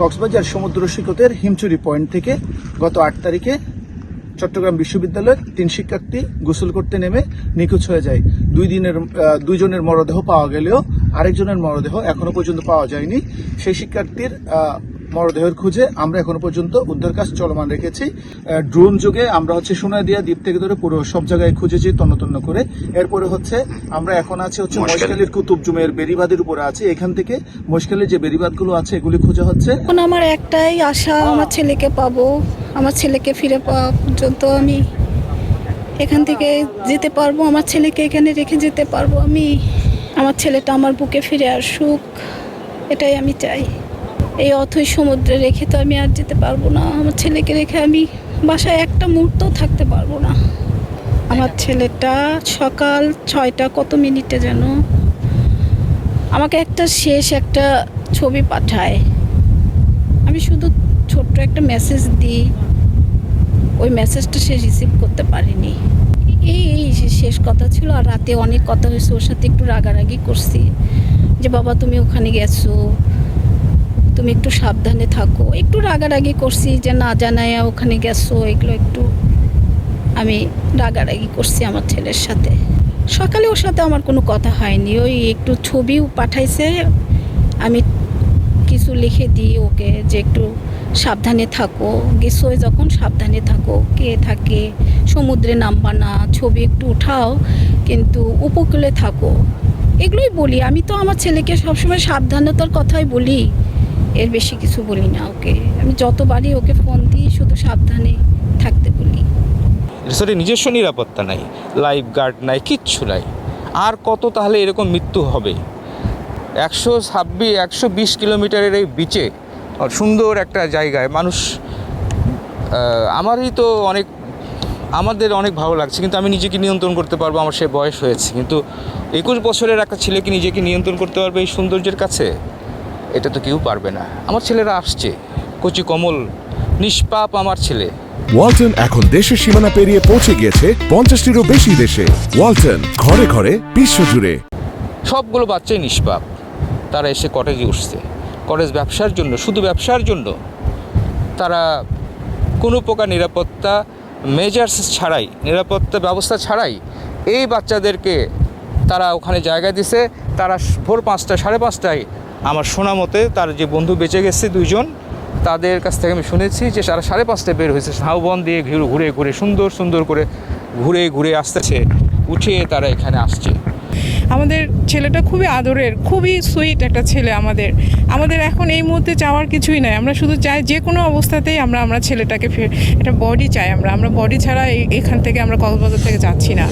কক্সবাজার সমুদ্র সৈকতের হিমচুরি পয়েন্ট থেকে গত আট তারিখে চট্টগ্রাম বিশ্ববিদ্যালয়ের তিন শিক্ষার্থী গোসল করতে নেমে নিখোঁজ হয়ে যায়। দুই দিনের দুইজনের মরদেহ পাওয়া গেলেও আরেকজনের মরদেহ এখনও পর্যন্ত পাওয়া যায়নি। সেই শিক্ষার্থীর মরদেহের খুঁজে আমরা এখনও পর্যন্ত উদ্ধার কাজ চলমান রেখেছি। ড্রোন যোগে আমরা হচ্ছে সোনা দিয়া দ্বীপ থেকে ধরে পুরো সব জায়গায় খুঁজেছি তন্ন তন্ন করে। এরপরে হচ্ছে আমরা এখন আছি হচ্ছে মহেশখালীর কুতুবজুমের বেরিবাদের উপরে আছে। এখান থেকে মহেশখালীর যে বেরিবাদগুলো আছে এগুলি খোঁজা হচ্ছে। এখন আমার একটাই আশা আমার ছেলেকে পাবো আমার ছেলেকে ফিরে পাওয়া পর্যন্ত আমি এখান থেকে যেতে পারব আমার ছেলেকে এখানে রেখে যেতে পারব আমি। আমার ছেলেটা আমার বুকে ফিরে আসুক এটাই আমি চাই। এই অথই সমুদ্রে রেখে তো আমি আর যেতে পারব না। আমার ছেলেকে রেখে আমি বাসায় একটা মুহূর্তও থাকতে পারব না। আমার ছেলেটা সকাল ছয়টা কত মিনিটে যেন আমাকে একটা শেষ একটা ছবি পাঠায়। আমি শুধু ছোট্ট একটা মেসেজ দিই। ওই মেসেজটা সে রিসিভ করতে পারিনি। এই এই শেষ কথা ছিল আর রাতে অনেক কথা হয়েছে। ওর সাথে একটু রাগারাগি করছি যে, বাবা, তুমি ওখানে গেছো। তুমি একটু সাবধানে থাকো। একটু রাগারাগি করছি যে, না জানায় ওখানে গেছো, এগুলো একটু আমি রাগারাগি করছি আমার ছেলের সাথে। সকালে ওর সাথে আমার কোনো কথা হয়নি। ওই একটু ছবিও পাঠাইছে। আমি কিছু লিখে দিই ওকে যে, একটু সাবধানে থাকো। গেছো, যখন সাবধানে থাকো, কে থাকে, সমুদ্রে নামবা না, ছবি একটু উঠাও, কিন্তু উপকূলে থাকো। এগুলোই বলি। আমি তো আমার ছেলেকে সবসময় সাবধানতার কথাই বলি। এর বেশি কিছু বলি না ওকে। আমি যতবারই ওকে ফোন দিই, শুধু সাবধানে থাকতে বলি। রিসোর্টে নিজস্ব নিরাপত্তা নাই লাইফ গার্ড নাই, কিচ্ছু নাই। আর কত তাহলে এরকম মৃত্যু হবে? একশো ছাব্বিশ, একশো বিশ কিলোমিটারের এই বিচে সুন্দর একটা জায়গায় মানুষ আমারই তো অনেক, আমাদের অনেক ভালো লাগছে, কিন্তু আমি নিজেকে নিয়ন্ত্রণ করতে পারব, আমার সে বয়স হয়েছে। কিন্তু একুশ বছরের একটা ছেলেকে নিজেকে নিয়ন্ত্রণ করতে পারবে এই সৌন্দর্যের কাছে? এটা তো কেউ পারবে না। আমার ছেলেরা আসছে। কচি কমল নিষ্পাপ আমার ছেলে। ওয়ালটন এখন দেশের সীমানা পেরিয়ে পৌঁছে গিয়েছে পঞ্চাশটিরও বেশি দেশে। ওয়ালটন ঘরে ঘরে বিশ্বজুড়ে সবগুলো বাচ্চাই নিষ্পাপ। তারা এসে কটেজে উঠছে। কটেজ ব্যবসার জন্য শুধু ব্যবসার জন্য। তারা কোনো প্রকার নিরাপত্তা মেজার্স ছাড়াই নিরাপত্তা ব্যবস্থা ছাড়াই এই বাচ্চাদেরকে তারা ওখানে জায়গা দিছে। তারা ভোর পাঁচটা সাড়ে পাঁচটায় আমার শোনা মতে তার যে বন্ধু বেঁচে গেছে দুইজন, তাদের কাছ থেকে আমি শুনেছি যে সারা সাড়ে পাঁচটায় বের হয়েছে। ঝাউবন দিয়ে ঘুরে ঘুরে সুন্দর সুন্দর করে ঘুরে ঘুরে আসতেছে, উঠে তারা এখানে আসছে। আমাদের ছেলেটা খুবই আদরের, খুবই সুইট একটা ছেলে আমাদের। আমাদের এখন এই মুহূর্তে চাওয়ার কিছুই নাই। আমরা শুধু চাই যে কোনো অবস্থাতেই আমরা আমরা ছেলেটাকে ফের, একটা বডি চাই আমরা। আমরা বডি ছাড়া এখান থেকে আমরা কক্সবাজার থেকে যাচ্ছি না।